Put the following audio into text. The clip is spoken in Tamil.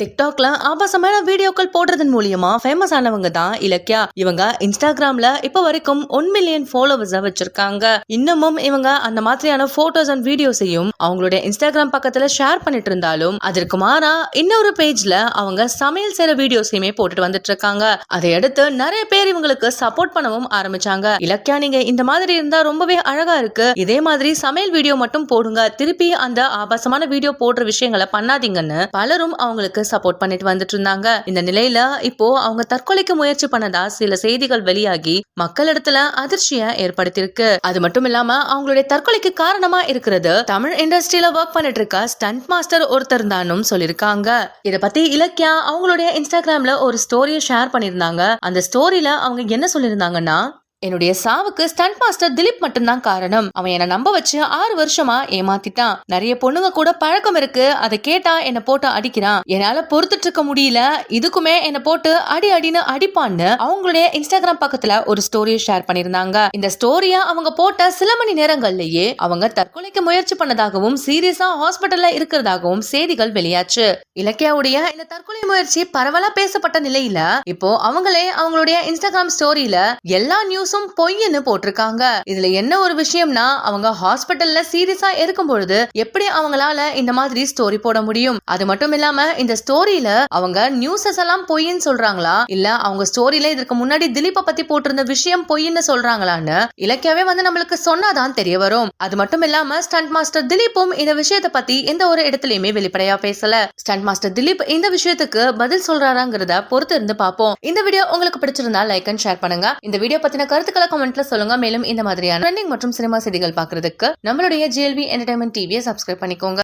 டிக்டாக்ல ஆபாசமான வீடியோக்கள் போடுறதன் மூலியமா ஃபேமஸ் ஆனவங்க தான் இலக்கியா. இவங்க இன்ஸ்டாகிராம்ல இப்ப வரைக்கும் ஒன் மில்லியன் ஃபாலோவர்ஸ் வச்சிருக்காங்க. இன்னமும் இவங்க அந்த மாதிரியான போட்டோஸ் அண்ட் வீடியோஸையும் அவங்களுடைய இன்ஸ்டாகிராம் பக்கத்துல ஷேர் பண்ணிட்டு இருந்தாலும் அதற்கு மாறா இன்னொரு பேஜ்ல அவங்க சமையல் செய்யற வீடியோஸையுமே போட்டுட்டு வந்துட்டு இருக்காங்க. அதை அடுத்து நிறைய பேர் இவங்களுக்கு சப்போர்ட் பண்ணவும் ஆரம்பிச்சாங்க. இலக்கியா நீங்க இந்த மாதிரி இருந்தா ரொம்பவே அழகா இருக்கு. இதே மாதிரி சமையல் வீடியோ மட்டும் போடுங்க. திருப்பி அந்த ஆபாசமான வீடியோ போடுற விஷயங்களை பண்ணாதீங்கன்னு பலரும் அவங்களுக்கு சப்போர்ட் பண்ணிட்டு வந்துட்டு இருந்தாங்க இந்த நிலையில இப்போ அவங்க தற்கொலைக்கு முயற்சி பண்ணதா சில செய்திகள் வெளியாகி மக்களிடத்துல அதிர்ச்சியை ஏற்படுத்தியிருக்கு. அது மட்டும் இல்லாம அவங்களுடைய தற்கொலைக்கு காரணமா இருக்கிறது தமிழ் இண்டஸ்ட்ரியில ஒர்க் பண்ணிட்டு இருக்க ஸ்டண்ட் மாஸ்டர் ஒருத்தர் தானும் சொல்லியிருக்காங்க. இத பத்தி இலக்கியா அவங்களுடைய இன்ஸ்டாகிராம்ல ஒரு ஸ்டோரியை ஷேர் பண்ணியிருந்தாங்க. அந்த ஸ்டோரியில அவங்க என்ன சொல்லியிருந்தாங்கன்னா என்னுடைய சாவுக்கு ஸ்டண்ட் மாஸ்டர் திலீப் மட்டும்தான் காரணம். அவன் என்ன நம்ப வச்சு ஆறு வருஷமா ஏமாத்திட்டான். நிறைய பொண்ணுங்க கூட பழக்கம் இருக்கு. அதை கேட்டா என்ன போட்டு அடிக்கிறான். என்னால பொறுத்துட்டு இருக்க முடியல. இதுக்குமே என்ன போட்டு அடி அடின்னு அடிப்பான்னு அவங்களுடைய இன்ஸ்டாகிராம் பக்கத்துல ஒரு ஸ்டோரியை ஷேர் பண்ணிருந்தாங்க இந்த ஸ்டோரிய அவங்க போட்ட சில மணி நேரங்கள்லயே அவங்க தற்கொலைக்கு முயற்சி பண்ணதாகவும் சீரியஸா ஹாஸ்பிட்டல்ல இருக்கிறதாகவும் செய்திகள் வெளியாச்சு. இலக்கியாவுடைய இந்த தற்கொலை முயற்சி பரவலா பேசப்பட்ட நிலையில இப்போ அவங்களே அவங்களுடைய இன்ஸ்டாகிராம் ஸ்டோரியில எல்லா நியூஸ் நியூஸும் பொய்ன்னு போட்டிருக்காங்க. இதுல என்ன ஒரு விஷயம்னா அவங்க ஹாஸ்பிட்டல்ல சீரியஸா இருக்கும் பொழுது எப்படி அவங்களால இந்த மாதிரி ஸ்டோரி போட முடியும்? அது மட்டும் இல்லாம இந்த ஸ்டோரியில அவங்க நியூஸஸ் எல்லாம் பொய்ன்னு சொல்றாங்களா? இல்ல அவங்க ஸ்டோரியில இதற்கு முன்னாடி திலீப்பை பத்தி போட்டிருந்த விஷயம் பொய்ன்னு சொல்றாங்களான்னு இலக்கியாவே வந்து நம்மளுக்கு சொன்னாதான் தெரிய வரும். அது மட்டும் இல்லாம ஸ்டண்ட் மாஸ்டர் திலீப்பும் இந்த விஷயத்தை பத்தி எந்த ஒரு இடத்துலயுமே வெளிப்படையா பேசல. ஸ்டண்ட் மாஸ்டர் திலீப் இந்த விஷயத்துக்கு பதில் சொல்றாராங்கிறத பொறுத்து இருந்து பார்ப்போம். இந்த வீடியோ உங்களுக்கு பிடிச்சிருந்தா லைக் அண்ட் ஷேர் பண்ணுங்க. இந்த வீடியோ பத்தின கருத்துக்களை கமெண்ட்ல சொல்லுங்க. மேலும் இந்த மாதிரியான ட்ரெண்டிங் மற்றும் சினிமா செய்திகள் பாக்குறதுக்கு நம்மளுடைய ஜிஎல்வி என்டர்டைன்மெண்ட் டிவியை சப்ஸ்கிரைப் பண்ணிக்கோங்க.